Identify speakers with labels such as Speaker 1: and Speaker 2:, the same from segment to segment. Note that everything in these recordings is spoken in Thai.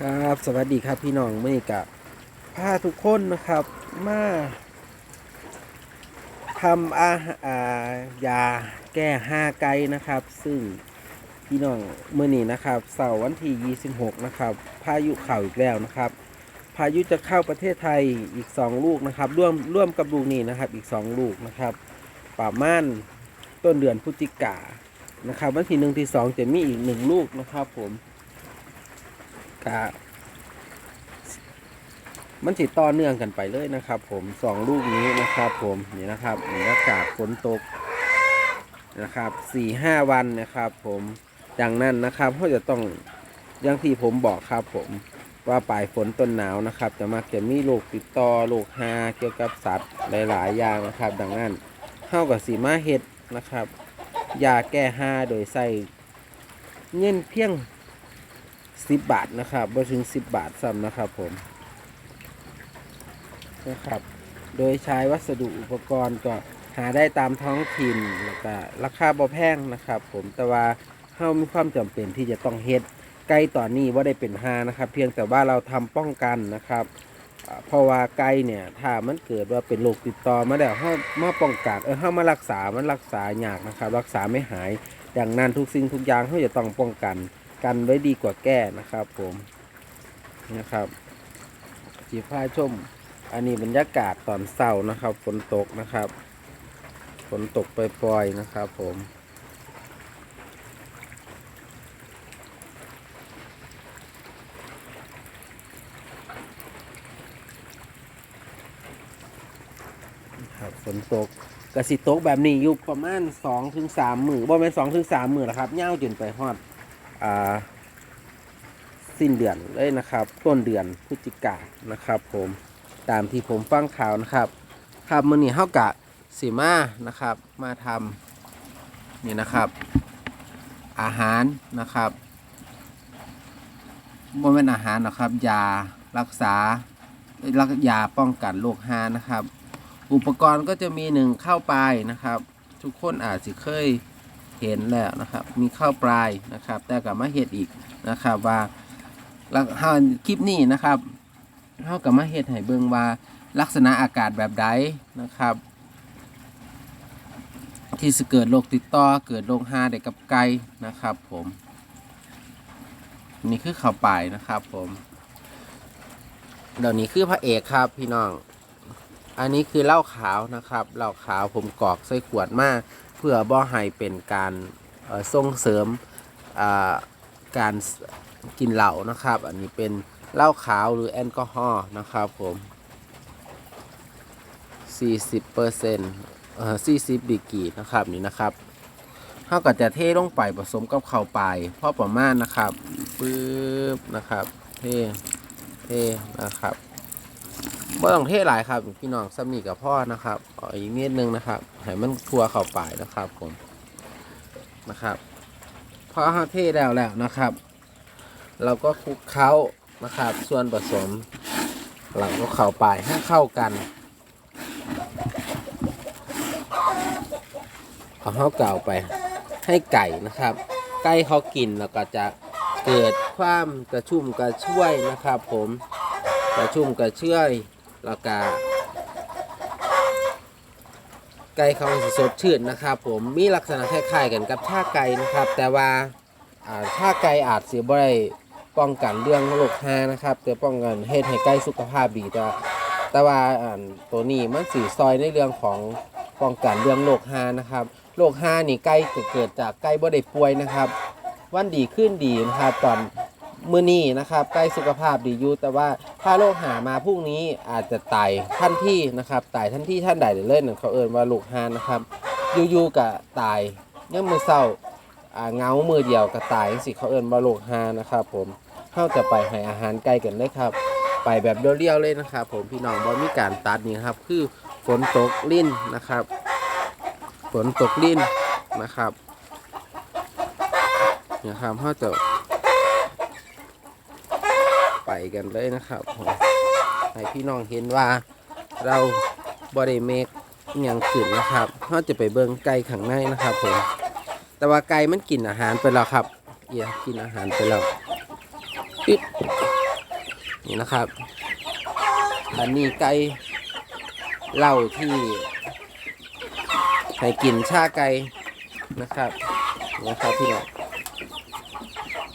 Speaker 1: ครับสวัสดีครับพี่น้องเมื่อกับพาทุกคนนะครับมาทำอาหาอ่ายาแก้ห้าไกนะครับ ซึ่งพี่น้องเมื่อนี้นะครับเสาร์วันที่26 นะครับ พายุเข่าอีกแล้วนะครับ พายุจะเข้าประเทศไทยอีก 2 ลูกนะครับ ร่วมร่วมกับลูกนี้นะครับอีก 2 ลูกนะครับป่าม่านต้นเดือนพฤศจิกานะครับ วันที่หนึ่งที่สองจะมีอีกหนึ่งลูกนะครับผม กะมันติดต่อเนื่องกันไปเลยนะครับ ผมสองลูกนี้นะครับ ผมนี่นะครับบรรยากาศฝนตกนะครับสี่ห้าวันนะครับ ผมดังนั้นนะครับเขาจะต้องอยังที่ผมบอกครับผมว่าปลายฝนต้นหนาวนะครับ จะมักจะมีโรคติดต่อโรคหาเกี่ยวกับสัตว์หลายๆอย่างนะครับ ดังนั้นเข้ากับสีมาเห็ดนะครับยาแก้ห้าโดยใส่เงินเพียง สิบบาทนะครับบ่ถึงสิบบาทซ้ำนะครับผมนะครับ โดยใช้วัสดุอุปกรณ์ก็หาได้ตามท้องถิ่นแล้วก็ราคาบ่แพงนะครับ ผมแต่ว่าเฮามีความจำเป็นที่จะต้องเฮ็ดไก่ตอนนี้ว่าได้เป็นหานะครับ เพียงแต่ว่าเราทำป้องกันนะครับเพราะว่าไก่เนี่ยถ้ามันเกิดว่าเป็นโรคติดต่อมาแล้วเฮามาป้องกันเออเฮามารักษามันรักษายากนะครับ รักษาไม่หายดังนั้นทุกสิ่งทุกอย่างเฮาจะต้องป้องกัน กันไว้ดีกว่าแก้นะครับผมนะครับจีผ้าชม อันนี้บรรยากาศตอนเศร้านะครับฝนตกนะครับฝนตกปล่อยๆนะครับผมครับฝนตกกระสิตกแบบนี้อยู่ประมาณ2-3ถึง3มือบ่แม่น2ถึง3มือหรอกครับยาจนไปฮอด สิ้นเดือนเลยนะครับ ต้นเดือนพฤศจิกานะครับ ผมตามที่ผมฟังข่าวนะครับ ครับมือนี้เฮากะสีมานะครับ มาทำนี่นะครับ อาหารนะครับบ่แม่นอาหารนะครับยารักษารักยาป้องกันโรคหานะครับ อุปกรณ์ก็จะมีหนึ่งเข้าไปนะครับ ทุกคนอาจจะเคย เห็นแล้วนะครับ มีข้าวปลายนะครับ แต่กับมาเห็ดอีกนะครับว่าล้วเฮาคลิปนี้นะครับเฮากับมาเห็ดให้เบิ่งว่าลักษณะอากาศแบบใดนะครับ ที่จะเกิดโรคติดต่อเกิดโรคหาได้กับไก่นะครับผมนี่คือข้าวปลายนะครับผมเดี๋ยวนี้คือพระเอกครับพี่น้อง อันนี้คือเหล้าขาวนะครับ เหล้าขาวผมกรอกใส่ขวดมาเพื่อบ่ให้เป็นการส่งเสริมการกินเหล้านะครับ อันนี้เป็นเหล้าขาวหรือแอลกอฮอล์นะครับผม 40เปอร์เซ็นต์เอ่อ40ดีกีนะครับนี่นะครับเท่ากับจะเทลงไปผสมกับข้าวไปพอประมาณนะครับปึ๊บนะครับ เทเทนะครับ บ่ต้องเทหลายครับ พี่น้องสมีกับพ่อนะครับเอาอีกนิดนึงนะครับให้มันทั่วเข้าไปนะครับผมนะครับพอเราเทแล้วแล้วนะครับ เราก็คลุกเคล้านะครับ ส่วนผสม เราก็เข้าไปให้เข้ากันเอาเข้าเก่าไปให้ไก่นะครับ ไก่เขากินแล้วก็จะเกิดความกระชุ่มกระชวยนะครับ ผมกระชุ่มกระชวย แล้วก็ไก่เขาสดชื่นนะครับผมมีลักษณะคล้ายๆกันกับท่าไก่นะครับ แต่ว่าอ่าท่าไก่อาจเสียบ่ได้ป้องกันเรื่องโรคหานะครับ แต่ป้องกันเฮ็ดให้ไก่สุขภาพดีแต่แต่ว่าตัวนี้มันสีซอยในเรื่องของป้องกันเรื่องโรคหานะครับโรคหานี่ไก่เกิดจากไก่บ่ได้ป่วยนะครับ วันดีขึ้นดีนะครับตอน มื้อนี้นะครับไก่สุขภาพดีอยู่แต่ว่าถ้าโรคหามาพรุ่งนี้อาจจะตายทันที่นะครับตายทันที่ท่านใดเล่นเขาเอ่นว่าโรคหานะครับอยู่ๆก็ตายยังมือเศร้าอ่าเงามือเดียวก็ตายสิเขาเอิ้นว่าโรคหานะครับผมเข้าจะไปให้อาหารไก่กันเลยครับ ไปแบบเรียวๆเลยนะครับผมพี่น้องบ่มีการตัดนี่ครับ คือฝนตกลิ้นนะครับ ฝนตกลิ้นนะครับนี่ยครับเขาจะ กันเลยนะครับผมให้พี่น้องเห็นว่าเราบริเมกย่างขึ้นนะครับเขาจะไปเบิ่งไก่ข้างในนะครับผมแต่ว่าไก่มันกินอาหารไปแล้วครับเอียกินอาหารไปแล้วปิดนี่นะครับอันนี้ไก่เหล้าที่ให้กินชาไก่นะครับนะครับพี่น้อง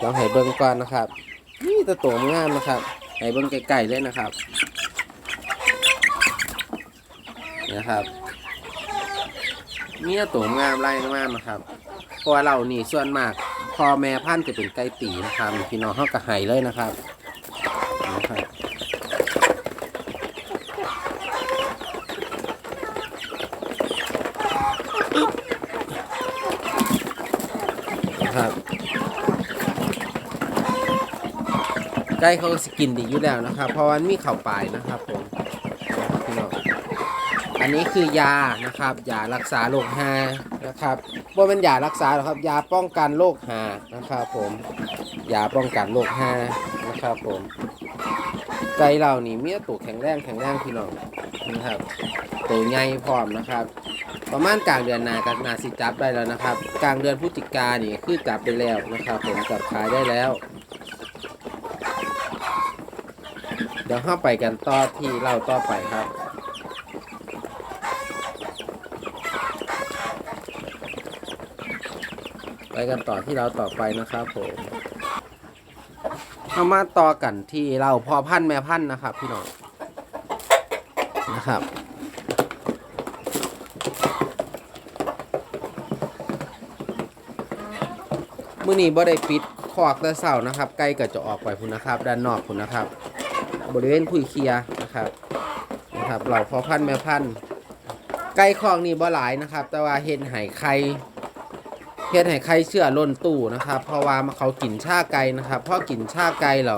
Speaker 1: ลองให้เบิ้งก่อนนะครับ นี่ตะโตมงามนะครับให้เบิ้งไก่ๆเลยนะครับนะครับนี่ตะโตมงามไล่งามนะครับเพราะเรานี่ส่วนมากพอแม่พันธุ์จะเป็นไก่ตีนะครับพี่น้องเขากระไห้เลยนะครับนะครับ ไก่เขาก็สกินดีอยู่แล้วนะครับ เพราะว่ามันมีเข่าปลายนะครับผมพี่น้องอันนี้คือยานะครับยารักษาโรคหานะครับว่าเป็นยารักษาหรอกครับ ยาป้องกันโรคหานะครับ ผมยาป้องกันโรคหานะครับ ผมไก่เรานี่มีตัวแข็งแรงแข็งแรงพี่น้องนะครับตัวใหญ่พร้อมนะครับ ประมาณกลางเดือนนากับนาสิจับได้แล้วนะครับ กลางเดือนพฤศจิกานี่คือจับได้แล้วนะครับ ผมจับขายได้แล้ว เดี๋ยวเข้าไปกันต่อที่เล่าต่อไปครับไปกันต่อที่เราต่อไปนะครับผมเอามาต่อกันที่เราพอพันแม่พันนะครับ พี่น้องนะครับ มื่อนี้บ่ได้ปิดคอกแต่เสานะครับไก่ก็จะออกไปพุ่นนะครับ ด้านนอกพุ่นนะครับ บริเวณพุยเคียร์นะครับนะครับเราพอพันแม่พันธุ์ไก่คอกนี่บ่หลายนะครับ แต่ว่าเห็นไห่ไข่เห็นไห่ไข่เชื่อล้นตู้นะครับ เพราะว่าเขากินชาไก่นะครับพอกินชาไก่เรา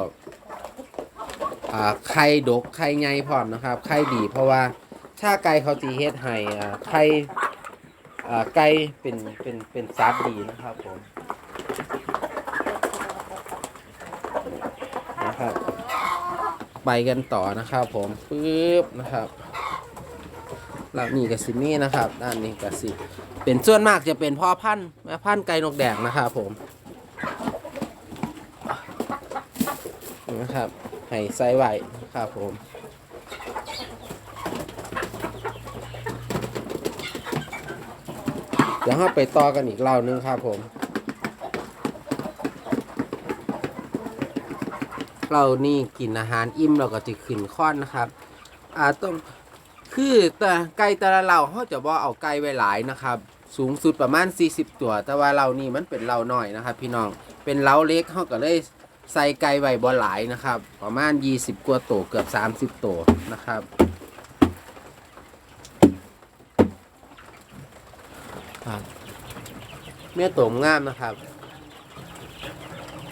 Speaker 1: อ่าไข่ดกไข่ใหญ่พร้อมนะครับไข่ดีเพราะว่าชาไก่เขาจีเฮ็ดไห่ไข่ไก่เป็นเป็นเป็นสัตว์ดีนะครับผมนะครับ ไปกันต่อนะครับ ผมปึ๊บนะครับแล้วนี่กับซินี่นะครับ ด้านนี้กับสิเป็นส่วนมากจะเป็นพ่อพันธุ์แม่พันธุ์ไก่นกแดงนะครับผมนี่นะครับให้ใส่ไว้นะครับผมเดี๋ยวเราไปต่อกันอีกเล่านึงครับผม เรานี่กินอาหารอิ่มเราก็จะขึ้นค้อนนะครับ อ่าต้องคือแต่ไก่แต่ละเราเขาจะว่เอาไก่ไว้หลายนะครับ สูงสุดประมาณ 40 ตัว แต่ว่าเรานี่มันเป็นเราหน่อยนะครับ พี่น้องเป็นเล้าเล็กเขาก็เลยใส่ไก่ไว้บ่หลายนะครับ ประมาณ 20 กว่าตัวเกือบ 30 ตัวนะครับเมียตัวงามนะครับ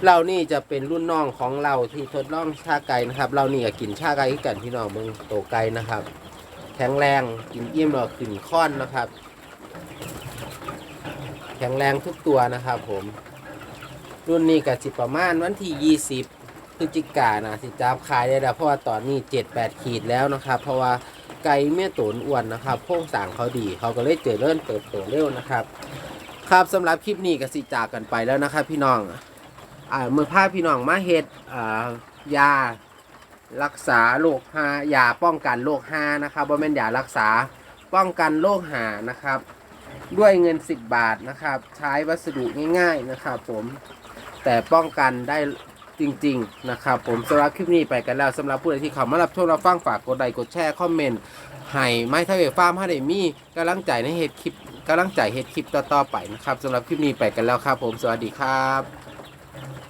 Speaker 1: เรานี่จะเป็นรุ่นน้องของเราที่ทดลองชาไก่นะครับ เรานี่ก็กินชาไก่กันพี่น้องเบิ่งโตไก่นะครับ แข็งแรงกินเอิ่มเราขึ้นค้อนนะครับ แข็งแรงทุกตัวนะครับ ผม รุ่นนี้ก็สิประมาณวันที่ 20พฤศจิกายนนะสิจับขายได้แล้วเพราะว่าตอนนี้ 7-8 ขีดแล้วนะครับ เพราะว่าไก่เมียตูนอ้วนนะครับโครงสางเขาดี เขาก็เลยเจริญเติบโตเร็วนะครับ ครับสำหรับคลิปนี้ก็สิจากกันไปแล้วนะครับ พี่น้อง อ่ามื่อพาพี่น้องมาเฮ็ดอ่ายารักษาโรคหายาป้องกันโรคหานะครับว่าเป็นยารักษาป้องกันโรคหานะครับ ด้วยเงิน 10 บาทนะครับ ใช้วัสดุง่าย ๆนะครับ ผมแต่ป้องกันได้จริง ๆ นะครับ ผมสำหรับคลิปนี้ไปกันแล้วสำหรับผู้ใดที่เข้ามารับชมรับฟังฝากกดไลค์กดแชร์คอมเมนต์ให้ไม่ทะเลฟาร์มให้ได้มีกำลังใจในเฮ็ดคลิปกำลังใจเฮ็ดคลิปต่อๆไปนะครับสำหรับคลิปนี้ไปกันแล้วครับ ผมสวัสดีครับ